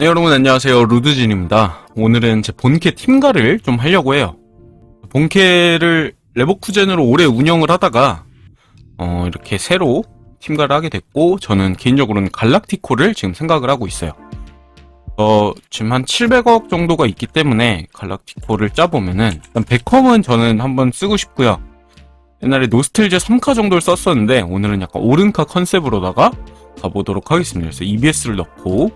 네, 여러분 안녕하세요. 루드진입니다. 오늘은 제 본캐 팀가를 좀 하려고 해요. 본캐를 레버쿠젠으로 오래 운영을 하다가 어, 이렇게 새로 팀가를 하게 됐고 저는 개인적으로는 갈락티코를 지금 생각을 하고 있어요. 어, 지금 한 700억 정도가 있기 때문에 갈락티코를 짜보면은 일단 베컴은 저는 한번 쓰고 싶고요. 옛날에 노스텔즈 3카 정도를 썼었는데 오늘은 약간 오른카 컨셉으로다가 가보도록 하겠습니다. 그래서 EBS를 넣고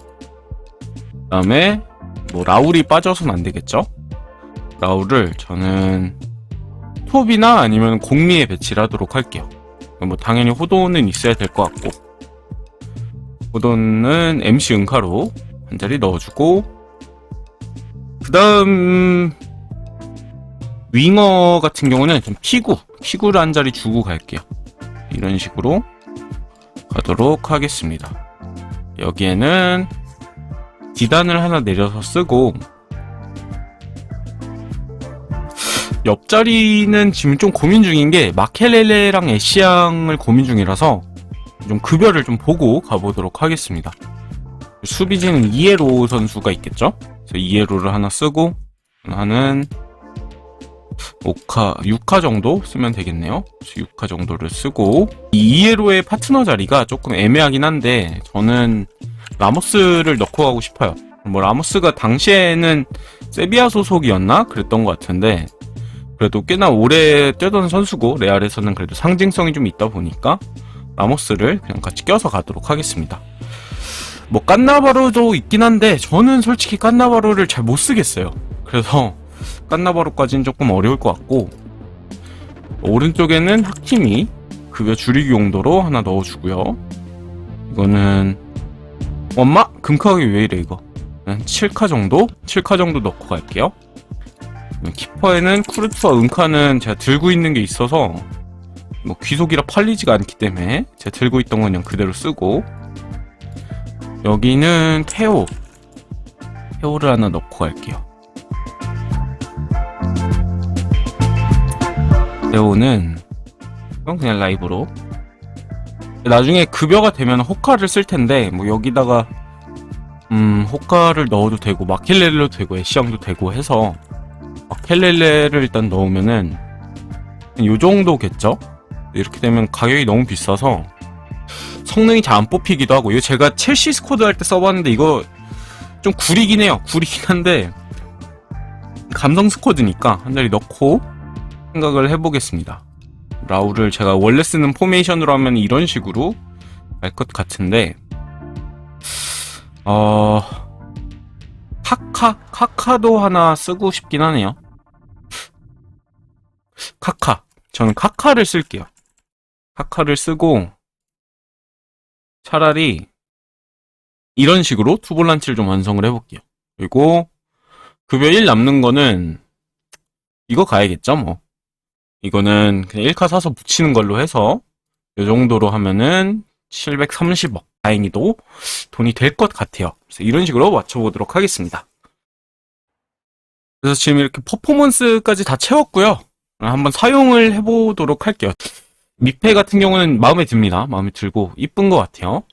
그다음에 뭐 라울이 빠져서는 안 되겠죠? 라울을 저는 톱이나 아니면 공미에 배치를 하도록 할게요. 뭐 당연히 호돈은 있어야 될 것 같고 호돈은 MC 은카로 한 자리 넣어주고 그 다음 윙어 같은 경우는 좀 피구 피구를 한 자리 주고 갈게요. 이런 식으로 가도록 하겠습니다. 여기에는 디단을 하나 내려서 쓰고 옆자리는 지금 좀 고민 중인 게 마켈렐레랑 애쉬앙을 고민 중이라서 좀 급여를 좀 보고 가보도록 하겠습니다. 수비진은 이에로 선수가 있겠죠? 그래서 이에로를 하나 쓰고 하는 5카, 6카 정도 쓰면 되겠네요. 6카 정도를 쓰고 이 이에로의 파트너 자리가 조금 애매하긴 한데 저는 라모스를 넣고 가고 싶어요. 뭐 라모스가 당시에는 세비야 소속이었나 그랬던 것 같은데 그래도 꽤나 오래 뛰던 선수고 레알에서는 그래도 상징성이 좀 있다 보니까 라모스를 그냥 같이 껴서 가도록 하겠습니다. 뭐 깐나바로도 있긴 한데 저는 솔직히 깐나바로를 잘 못 쓰겠어요. 그래서 깐나바로까지는 조금 어려울 것 같고 오른쪽에는 하킴이 급여 줄이기 용도로 하나 넣어주고요. 이거는 엄마? 금카각이 왜 이래 이거? 한 7카 정도? 7카 정도 넣고 갈게요. 키퍼에는 쿠르트와 은카는 제가 들고 있는 게 있어서 뭐 귀속이라 팔리지가 않기 때문에 제가 들고 있던 건 그냥 그대로 쓰고. 여기는 테오 테오를 하나 넣고 갈게요. 이건 그냥 라이브로 나중에 급여가 되면 호카를 쓸 텐데 뭐 여기다가 음 호카를 넣어도 되고 마켈렐레도 되고 애쉬앙도 되고 해서 마켈렐레를 일단 넣으면은 요 정도겠죠? 이렇게 되면 가격이 너무 비싸서 성능이 잘 안 뽑히기도 하고 이거 제가 첼시 스쿼드 할 때 써봤는데 이거 좀 구리긴 해요 구리긴 한데 감성 스쿼드니까 한 자리 넣고 생각을 해보겠습니다 라울을 제가 원래 쓰는 포메이션으로 하면 이런 식으로 할 것 같은데 어 카카 카카도 하나 쓰고 싶긴 하네요. 카카. 저는 카카를 쓸게요. 카카를 쓰고 차라리 이런 식으로 투볼란치를 좀 완성을 해볼게요. 그리고 급여 1 남는 거는 이거 가야겠죠 뭐 이거는 그냥 1카 사서 붙이는 걸로 해서 이 정도로 하면은 730억 다행히도 돈이 될 것 같아요. 그래서 이런 식으로 맞춰보도록 하겠습니다. 그래서 지금 이렇게 퍼포먼스까지 다 채웠고요. 한번 사용을 해보도록 할게요. 미페 같은 경우는 마음에 듭니다. 마음에 들고 이쁜 것 같아요.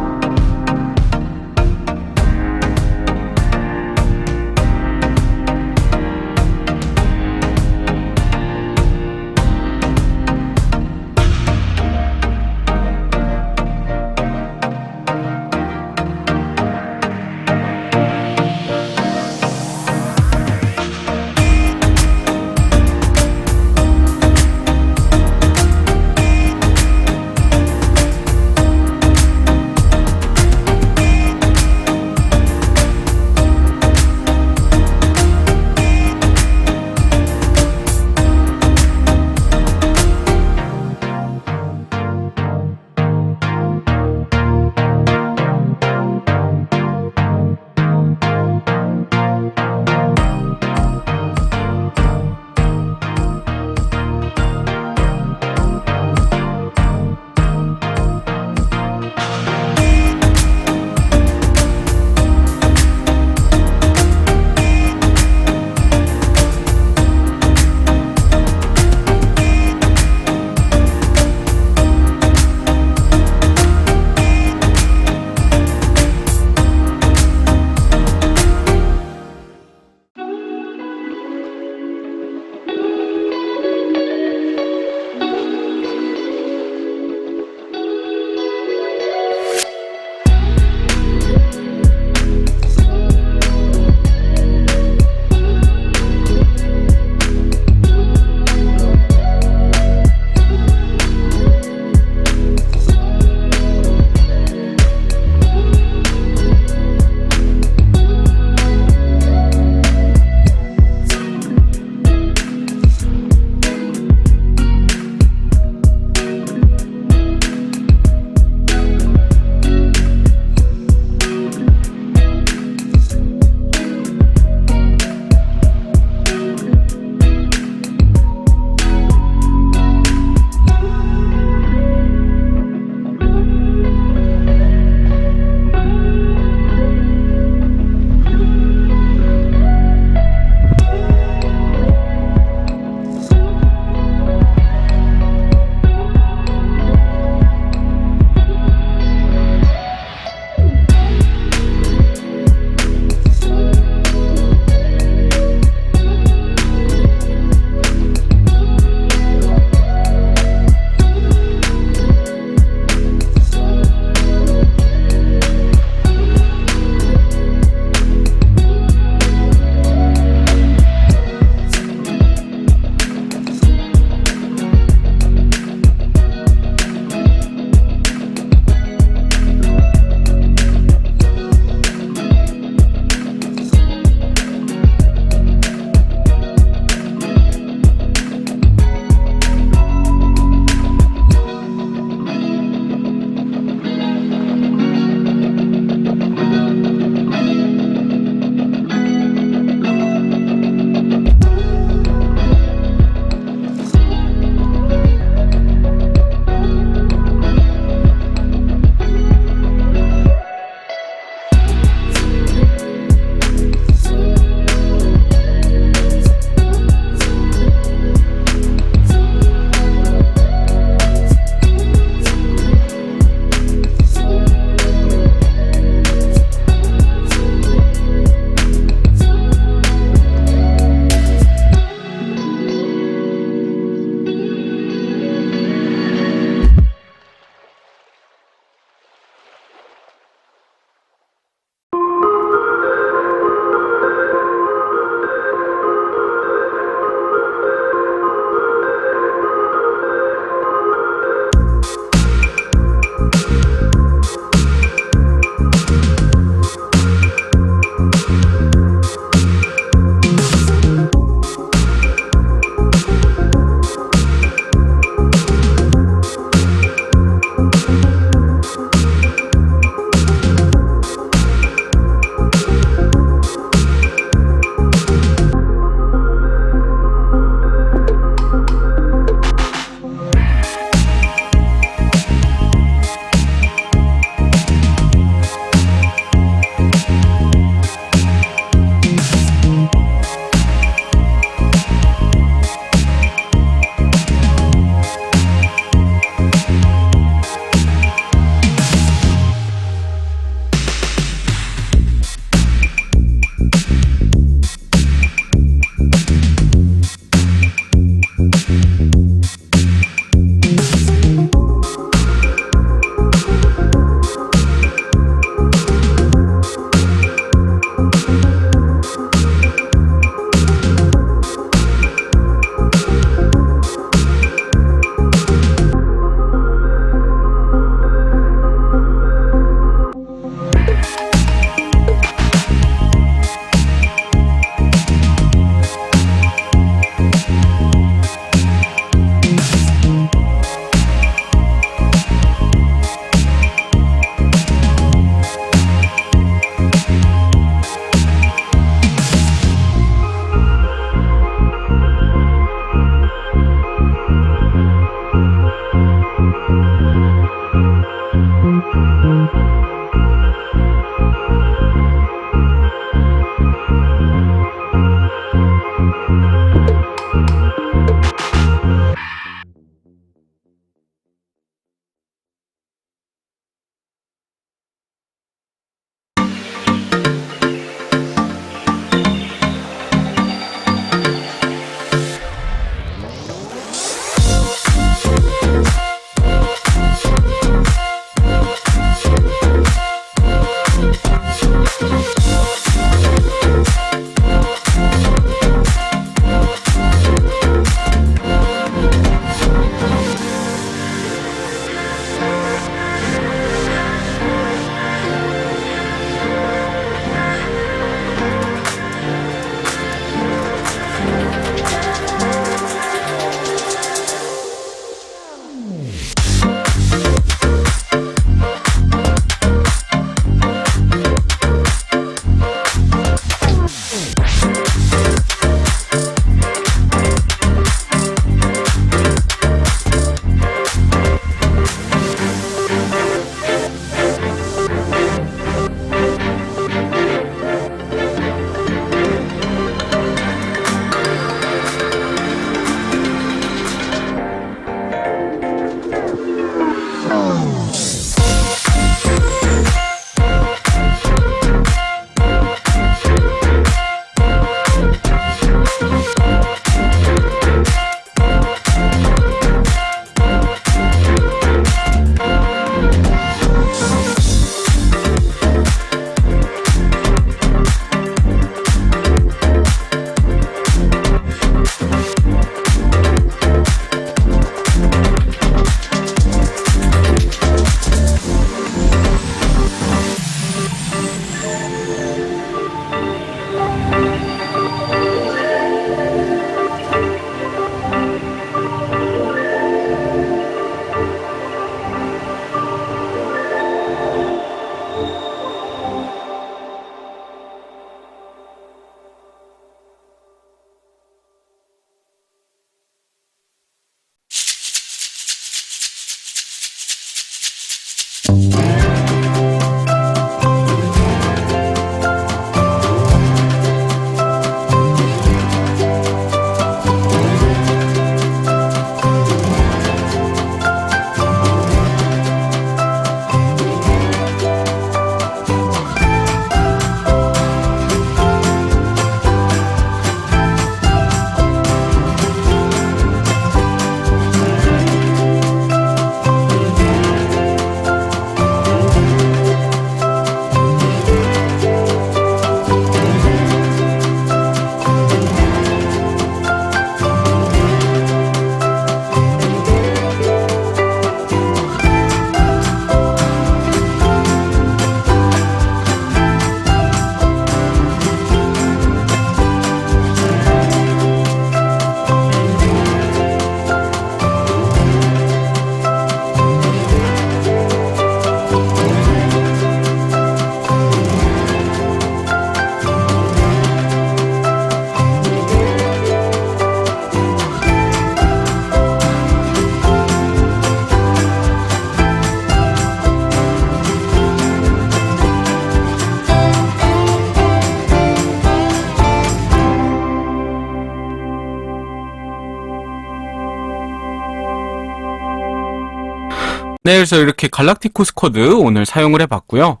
네, 그래서 이렇게 갈락티코스 코드 오늘 사용을 해봤고요.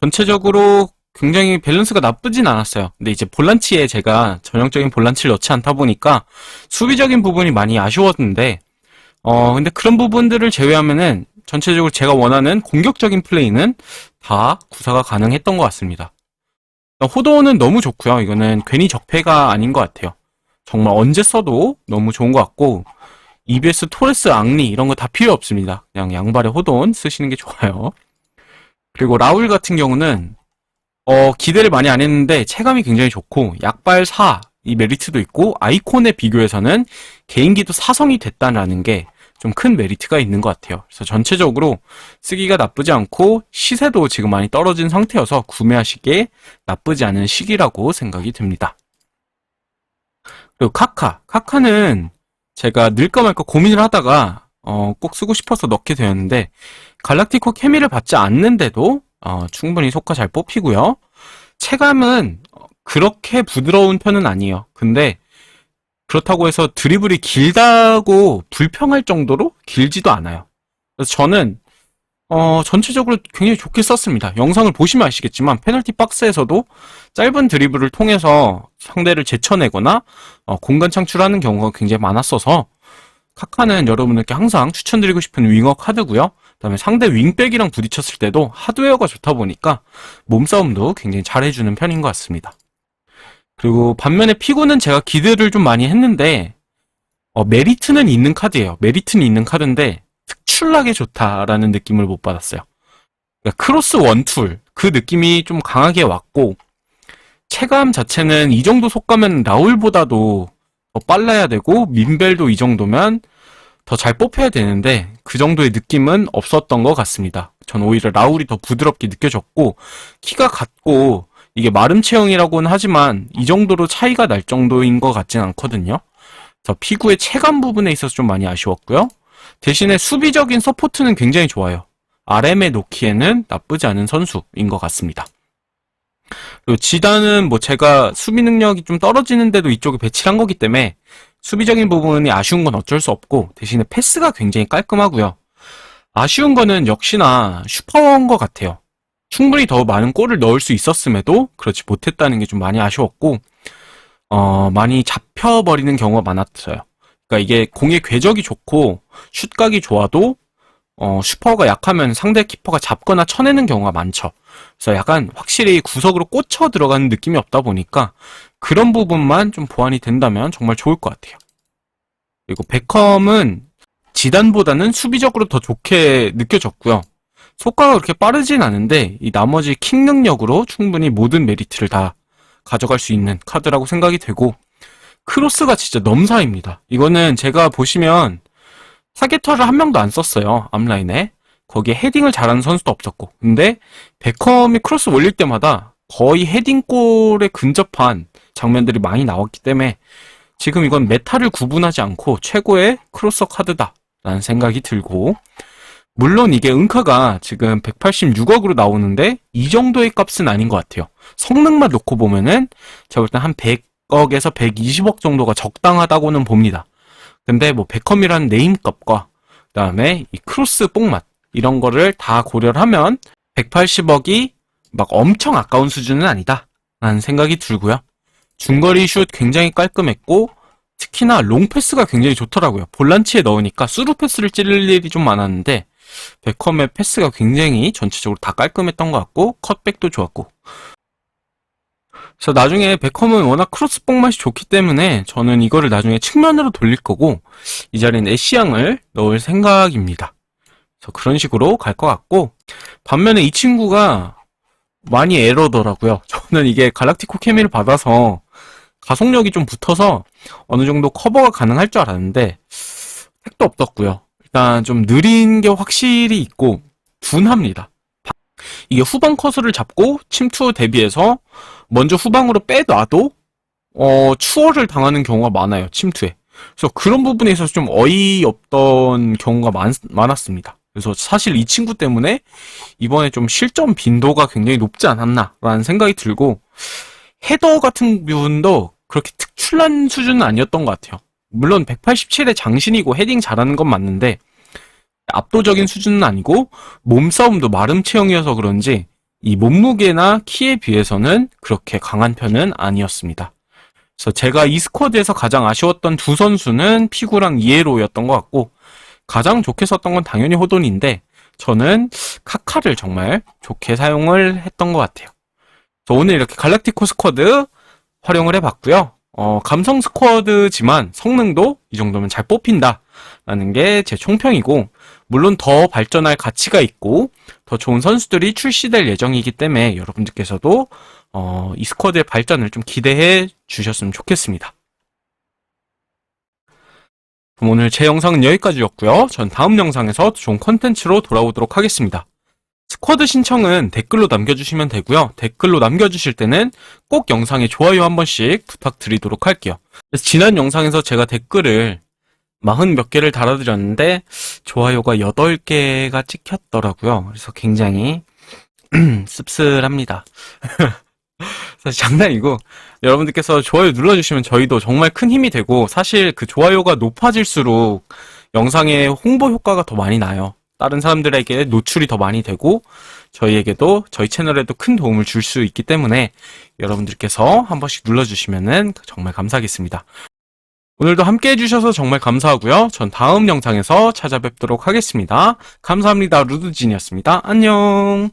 전체적으로 굉장히 밸런스가 나쁘진 않았어요. 근데 이제 볼란치에 제가 전형적인 볼란치를 넣지 않다 보니까 수비적인 부분이 많이 아쉬웠는데, 어, 근데 그런 부분들을 제외하면은 전체적으로 제가 원하는 공격적인 플레이는 다 구사가 가능했던 것 같습니다. 호도는 너무 좋고요. 이거는 괜히 적폐가 아닌 것 같아요. 정말 언제 써도 너무 좋은 것 같고, EBS 토레스 앙리 이런 거 다 필요 없습니다. 그냥 양발의 호돈 쓰시는 게 좋아요. 그리고 라울 같은 경우는 어, 기대를 많이 안 했는데 체감이 굉장히 좋고 약발 4 이 메리트도 있고 아이콘에 비교해서는 개인기도 사성이 됐다라는 게 좀 큰 메리트가 있는 것 같아요. 그래서 전체적으로 쓰기가 나쁘지 않고 시세도 지금 많이 떨어진 상태여서 구매하시기에 나쁘지 않은 시기라고 생각이 듭니다. 그리고 카카. 카카는 제가 넣을까 말까 고민을 하다가 어, 꼭 쓰고 싶어서 넣게 되었는데 갈락티코 케미를 받지 않는데도 어, 충분히 속화 잘 뽑히고요. 체감은 그렇게 부드러운 편은 아니에요. 근데 그렇다고 해서 드리블이 길다고 불평할 정도로 길지도 않아요. 그래서 저는 어, 전체적으로 굉장히 좋게 썼습니다. 영상을 보시면 아시겠지만 페널티 박스에서도 짧은 드리블을 통해서 상대를 제쳐내거나 어, 공간 창출하는 경우가 굉장히 많았어서 카카는 여러분들께 항상 추천드리고 싶은 윙어 카드고요. 그다음에 상대 윙백이랑 부딪혔을 때도 하드웨어가 좋다 보니까 몸싸움도 굉장히 잘해주는 편인 것 같습니다. 그리고 반면에 피고는 제가 기대를 좀 많이 했는데 어, 메리트는 있는 카드예요. 메리트는 있는 카드인데 특출나게 좋다라는 느낌을 못 받았어요. 그러니까 크로스 원툴 그 느낌이 좀 강하게 왔고 체감 자체는 이 정도 속감은 라울보다도 더 빨라야 되고 민벨도 이 정도면 더 잘 뽑혀야 되는데 그 정도의 느낌은 없었던 것 같습니다. 전 오히려 라울이 더 부드럽게 느껴졌고 키가 같고 이게 마름 체형이라고는 하지만 이 정도로 차이가 날 정도인 것 같진 않거든요. 그래서 피구의 체감 부분에 있어서 좀 많이 아쉬웠고요. 대신에 수비적인 서포트는 굉장히 좋아요. RM에 놓기에는 나쁘지 않은 선수인 것 같습니다. 그리고 지단은 뭐 제가 수비 능력이 좀 떨어지는데도 이쪽에 배치를 한 거기 때문에 수비적인 부분이 아쉬운 건 어쩔 수 없고 대신에 패스가 굉장히 깔끔하고요. 아쉬운 거는 역시나 슈퍼인 것 같아요. 충분히 더 많은 골을 넣을 수 있었음에도 그렇지 못했다는 게 좀 많이 아쉬웠고 어, 많이 잡혀버리는 경우가 많았어요. 그러니까 이게 공의 궤적이 좋고 슛각이 좋아도 어, 슈퍼가 약하면 상대 키퍼가 잡거나 쳐내는 경우가 많죠. 그래서 약간 확실히 구석으로 꽂혀 들어가는 느낌이 없다 보니까 그런 부분만 좀 보완이 된다면 정말 좋을 것 같아요. 그리고 베컴은 지단보다는 수비적으로 더 좋게 느껴졌고요. 속가가 그렇게 빠르진 않은데 이 나머지 킥 능력으로 충분히 모든 메리트를 다 가져갈 수 있는 카드라고 생각이 되고 크로스가 진짜 넘사입니다. 이거는 제가 보시면 사게터를 한 명도 안 썼어요. 앞라인에. 거기에 헤딩을 잘하는 선수도 없었고. 근데 베컴이 크로스 올릴 때마다 거의 헤딩골에 근접한 장면들이 많이 나왔기 때문에 지금 이건 메타를 구분하지 않고 최고의 크로서 카드다라는 생각이 들고 물론 이게 은카가 지금 186억으로 나오는데 이 정도의 값은 아닌 것 같아요. 성능만 놓고 보면은 제가 볼 때 한 100 억에서 120억 정도가 적당하다고는 봅니다. 근데 뭐 베컴이라는 네임값과 그다음에 이 크로스 뽕맛 이런 거를 다 고려를 하면 180억이 막 엄청 아까운 수준은 아니다. 라는 생각이 들고요. 중거리 슛 굉장히 깔끔했고 특히나 롱 패스가 굉장히 좋더라고요. 볼란치에 넣으니까 수루 패스를 찌를 일이 좀 많았는데 베컴의 패스가 굉장히 전체적으로 다 깔끔했던 것 같고 컷백도 좋았고 그래서 나중에 베컴은 워낙 크로스뽕 맛이 좋기 때문에 저는 이거를 나중에 측면으로 돌릴 거고 이 자리엔 애쉬양을 넣을 생각입니다. 그래서 그런 식으로 갈 것 같고 반면에 이 친구가 많이 에러더라고요. 저는 이게 갈락티코 케미를 받아서 가속력이 좀 붙어서 어느 정도 커버가 가능할 줄 알았는데 택도 없었고요. 일단 좀 느린 게 확실히 있고 둔합니다. 이게 후방 커서를 잡고 침투 대비해서 먼저 후방으로 빼놔도 어 추월을 당하는 경우가 많아요 침투에. 그래서 그런 부분에 있어서 좀 어이없던 경우가 많, 많았습니다. 그래서 사실 이 친구 때문에 이번에 좀 실점 빈도가 굉장히 높지 않았나라는 생각이 들고 헤더 같은 부분도 그렇게 특출난 수준은 아니었던 것 같아요. 물론 187의 장신이고 헤딩 잘하는 건 맞는데 압도적인 수준은 아니고 몸싸움도 마름 체형이어서 그런지 이 몸무게나 키에 비해서는 그렇게 강한 편은 아니었습니다. 그래서 제가 이 스쿼드에서 가장 아쉬웠던 두 선수는 피구랑 이에로였던 것 같고 가장 좋게 썼던 건 당연히 호돈인데 저는 카카를 정말 좋게 사용을 했던 것 같아요. 그래서 오늘 이렇게 갈락티코 스쿼드 활용을 해봤고요. 어, 감성 스쿼드지만 성능도 이 정도면 잘 뽑힌다라는 게 제 총평이고 물론 더 발전할 가치가 있고 더 좋은 선수들이 출시될 예정이기 때문에 여러분들께서도 어, 이 스쿼드의 발전을 좀 기대해 주셨으면 좋겠습니다. 그럼 오늘 제 영상은 여기까지였고요. 전 다음 영상에서 더 좋은 컨텐츠로 돌아오도록 하겠습니다. 스쿼드 신청은 댓글로 남겨주시면 되고요. 댓글로 남겨주실 때는 꼭 영상에 좋아요 한 번씩 부탁드리도록 할게요. 지난 영상에서 제가 댓글을 마흔 몇 개를 달아드렸는데 좋아요가 8개가 찍혔더라고요. 그래서 굉장히 씁쓸합니다. 사실 장난이고 여러분들께서 좋아요 눌러주시면 저희도 정말 큰 힘이 되고 사실 그 좋아요가 높아질수록 영상의 홍보 효과가 더 많이 나요. 다른 사람들에게 노출이 더 많이 되고 저희에게도 저희 채널에도 큰 도움을 줄 수 있기 때문에 여러분들께서 한 번씩 눌러주시면은 정말 감사하겠습니다. 오늘도 함께 해주셔서 정말 감사하고요. 전 다음 영상에서 찾아뵙도록 하겠습니다. 감사합니다. 루드진이었습니다. 안녕.